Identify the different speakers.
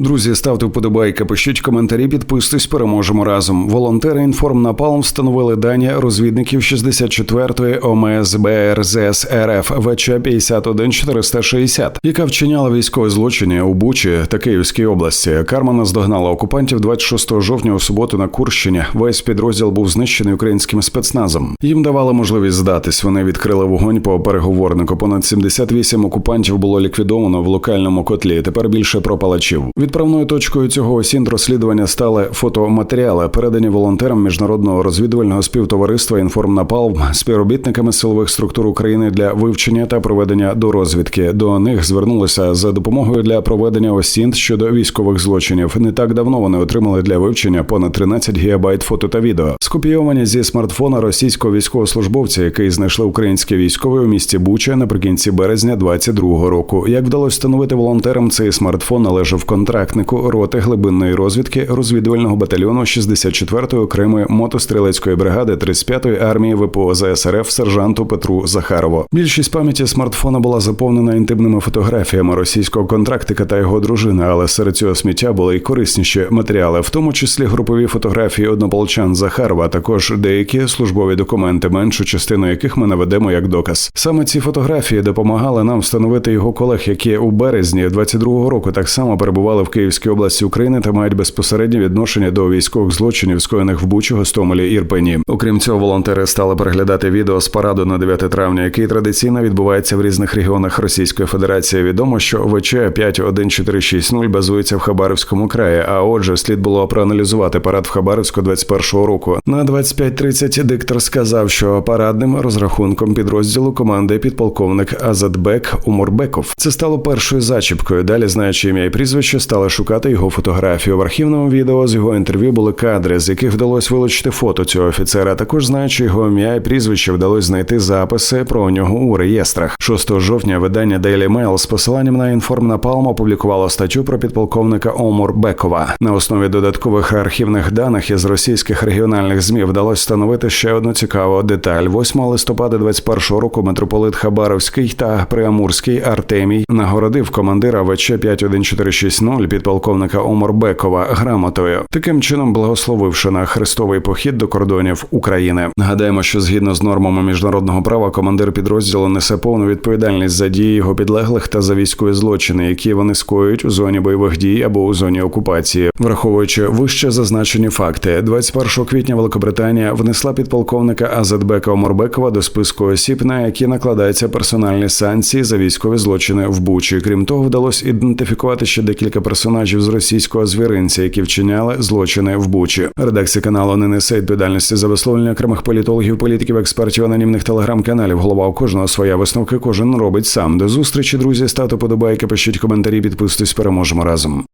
Speaker 1: Друзі, ставте вподобайки, пишіть коментарі, підписуйтесь, переможемо разом. Волонтери інформнапалм встановили дані розвідників 64-ї ОМС БРЗС РФ ВЧ 51460, яка вчиняла військові злочини у Бучі та Київській області. Карма наздогнала окупантів 26 жовтня у суботу на Курщині. Весь підрозділ був знищений українським спецназом. Їм давали можливість здатись. Вони відкрили вогонь по переговорнику. Понад 78 окупантів було ліквідовано в локальному котлі. Тепер більше про палачів. Відправною точкою цього осінь розслідування стали фотоматеріали, передані волонтерам міжнародного розвідувального співтовариства «Інформнапалм» співробітниками силових структур України для вивчення та проведення дорозвідки. До них звернулися за допомогою для проведення осінт щодо військових злочинів. Не так давно вони отримали для вивчення понад 13 гігабайт фото та відео, скопійовані зі смартфона російського військовослужбовця, який знайшли українські військові у місті Буча наприкінці березня 22-го року. Як вдалося встановити волонтерам, цей смартфон належав контрактнику роти глибинної розвідки розвідувального батальйону 64-ї окремої мотострілецької бригади 35-ї армії ВПО ЗСРФ сержанту Петру Захарову. Більшість пам'яті смартфона була заповнена інтимними фотографіями російського контрактика та його дружини, але серед цього сміття були й корисніші матеріали, в тому числі групові фотографії однополчан Захарова, а також деякі службові документи, меншу частину яких ми наведемо як доказ. Саме ці фотографії допомагали нам встановити його колег, які у березні 22-го року так само перебували в Київській області України та мають безпосереднє відношення до військових злочинів, скоєних в Бучі, Гостомелі Ірпені. Окрім цього, волонтери стали переглядати відео з параду на 9 травня, який традиційно відбувається в різних регіонах Російської Федерації. Відомо, що ВЧ 51460 базується в Хабаровському краї. А отже, слід було проаналізувати парад в Хабаровську 21-го року. На 25.30 диктор сказав, що парадним розрахунком підрозділу команди підполковник Азадбек Умурбеков. Це стало першою зачіпкою. Далі, знаючи ім'я і прізвище, стали шукати його фотографію. В архівному відео з його інтерв'ю були кадри, з яких вдалося вилучити фото цього офіцера. Також знаючи його ім'я і прізвище, вдалося знайти записи про нього у реєстрах. 6 жовтня видання Daily Mail з посиланням на інформнапалм опублікувало статтю про підполковника Омур Бекова. На основі додаткових архівних даних із російських регіональних змі вдалося встановити ще одну цікаву деталь. 8 листопада 21 року митрополит Хабаровський та Приамурський Артемій нагородив командира ВЧ 51460 підполковника Оморбекова грамотою, таким чином благословивши на хрестовий похід до кордонів України. Нагадаємо, що згідно з нормами міжнародного права, командир підрозділу несе повну відповідальність за дії його підлеглих та за військові злочини, які вони скоюють у зоні бойових дій або у зоні окупації, враховуючи вище зазначені факти. 21 квітня Великобританія внесла підполковника Азадбека Оморбекова до списку осіб, на які накладаються персональні санкції за військові злочини в Бучі. Крім того, вдалося ідентифікувати ще декілька персонажів з російського звіринця, які вчиняли злочини в Бучі. Редакція каналу не несе відповідальності за висловлення окремих політологів, політиків, експертів, анонімних телеграм-каналів. Голова у кожного своя висновки. Кожен робить сам. До зустрічі, друзі. стату подобайки, пишіть коментарі, підписуйтесь. Переможемо разом.